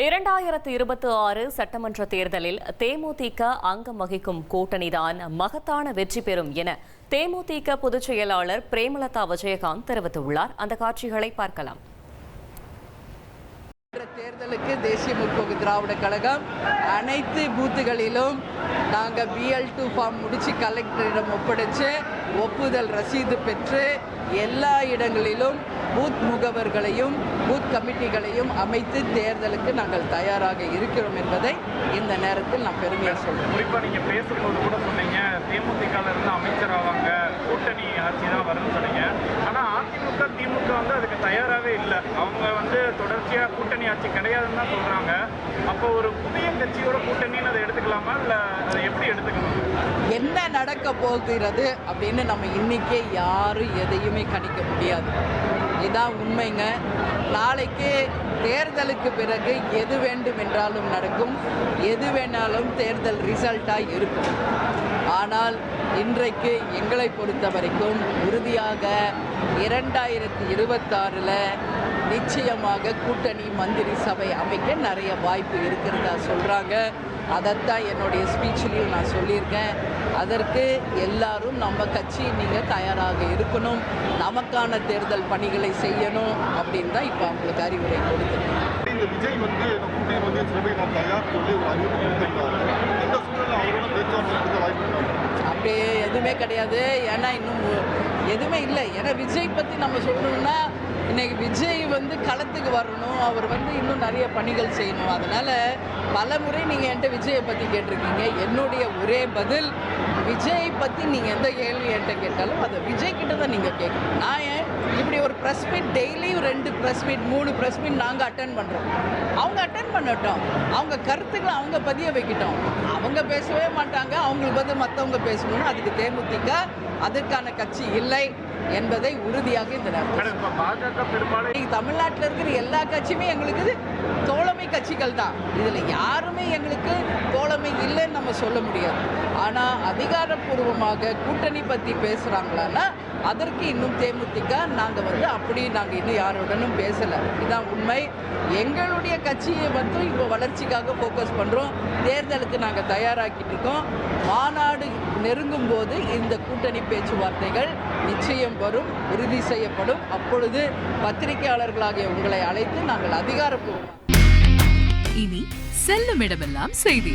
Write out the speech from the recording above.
இரண்டாயிரத்து இருபத்தி ஆறு சட்டமன்ற தேர்தலில் தேமுதிக அங்கம் வகிக்கும் கூட்டணிதான் மகத்தான வெற்றி பெறும் என தேமுதிக பொதுச் செயலாளர் பிரேமலதா விஜயகாந்த் தெரிவித்துள்ளார். அந்த காட்சிகளை பார்க்கலாம். என்ற தேர்தலுக்கு தேசிய முற்போக்கு திராவிட கழகம் அனைத்து பூத்துகளிலும் நாங்கள் பிஎல் டூ ஃபார்ம் முடித்து கலெக்டரிடம் ஒப்படைச்சு ஒப்புதல் ரசீது பெற்று எல்லா இடங்களிலும் பூத் முகவர்களையும் பூத் கமிட்டிகளையும் அமைத்து தேர்தலுக்கு நாங்கள் தயாராக இருக்கிறோம் என்பதை இந்த நேரத்தில் நான் பெருமையாக சொல்கிறேன் குறிப்பா நீங்க பேசும்போது கூட சொன்னீங்க தேமுதிகல இருந்து அமைச்சர் ஆவாங்க கூட்டணி ஆட்சி தான் வரும்னு சொன்னீங்க. ஆனா அதிமுக திமுக வந்து அதுக்கு தயாராகவே இல்லை. அவங்க வந்து தொடர்ச்சியா கூட்டணி ஆட்சி கிடையாதுன்னு தான் சொல்றாங்க. அப்போ ஒரு புதிய கட்சியோட கூட்டணின்னு அதை எடுத்துக்கலாமா? இல்ல அதை எப்படி எடுத்துக்கணும்? என்ன நடக்க போகிறது அப்படின்னு நம்ம இன்னைக்கே யாரும் எதையுமே கணிக்க முடியாது. இதான் உண்மைங்க. நாளைக்கு தேர்தலுக்கு பிறகு எது வேண்டும் என்றாலும் நடக்கும். எது வேணாலும் தேர்தல் ரிசல்ட்டாக இருக்கும். ஆனால் இன்றைக்கு எங்களை பொறுத்த வரைக்கும் உறுதியாக இரண்டாயிரத்தி இருபத்தாறில் நிச்சயமாக கூட்டணி மந்திரி சபை அமைக்க நிறைய வாய்ப்பு இருக்கிறதா சொல்கிறாங்க அதைத்தான் என்னுடைய ஸ்பீச்சிலையும் நான் சொல்லியிருக்கேன். அதற்கு எல்லாரும் நம்ம கட்சி நீங்கள் தயாராக இருக்கணும். நமக்கான தேர்தல் பணிகளை செய்யணும் அப்படின்னு தான் இப்போ அவங்களுக்கு அறிவுரை கொடுத்துருக்கேன் விஜய் வந்து கூட்டணி மந்திரி சபை நான் தயார் சொல்லி ஒரு அறிவுரை கொடுத்திருக்காரு. இந்த சூழலில் அவரோட பேச்சுவார்த்தை அப்படி எதுவுமே கிடையாது. ஏன்னா இன்னும் எதுவுமே இல்லை. ஏன்னா விஜய் பற்றி நம்ம சொல்லணும்னா இன்னைக்கு விஜய் வந்து களத்துக்கு வரணும். அவர் வந்து இன்னும் நிறைய பணிகள் செய்யணும். அதனால் பல முறை நீங்கள் என்கிட்ட விஜயை பற்றி கேட்டிருக்கீங்க. என்னுடைய ஒரே பதில் விஜய் பற்றி நீங்கள் எந்த கேள்வி என்கிட்ட கேட்டாலும் அதை விஜய் கிட்ட தான் நீங்கள் கேட்கணும். நான் ஏன்? இப்படி ஒரு ப்ரெஸ் மீட் டெய்லியும் ரெண்டு ப்ரெஸ் மீட் மூணு ப்ரெஸ் மீட் நாங்கள் அட்டன் பண்ணுறோம் பண்ணட்டும். அவங்க கருத்துக்களை அவங்க பதிய வைக்கட்டும். அவங்க பேசவே மாட்டாங்க. அவங்களுக்கு பதில் மற்றவங்க பேசணும்னு அதுக்கு தேமுதிக அதற்கான கட்சி இல்லை என்பதை உறுதியாக இந்த நேரத்தில் தமிழ்நாட்டில் இருக்கிற எல்லா கட்சியுமே எங்களுக்கு தோழமை கட்சிகள் தான். இதில் யாருமே சொல்ல முடியாது. ஆனால் அதிகாரப்பூர்வமாக கூட்டணி பற்றி பேசுகிறாங்களான்னா அதற்கு இன்னும் தேமுதிக நாங்கள் வந்து அப்படி நாங்கள் இன்னும் யாருடனும் பேசலை. இதுதான் உண்மை. எங்களுடைய கட்சியை வந்து இப்போ வளர்ச்சிக்காக ஃபோக்கஸ் பண்ணுறோம் தேர்தலுக்கு நாங்கள் தயாராக்கிட்டு இருக்கோம். மாநாடு நெருங்கும் போது இந்த கூட்டணி பேச்சுவார்த்தைகள் நிச்சயம் வரும் உறுதி செய்யப்படும். அப்பொழுது பத்திரிகையாளர்களாகிய உங்களை அழைத்து நாங்கள் அதிகாரப்பூர்வமாக இனி செல்லும் இடமெல்லாம் செய்தி.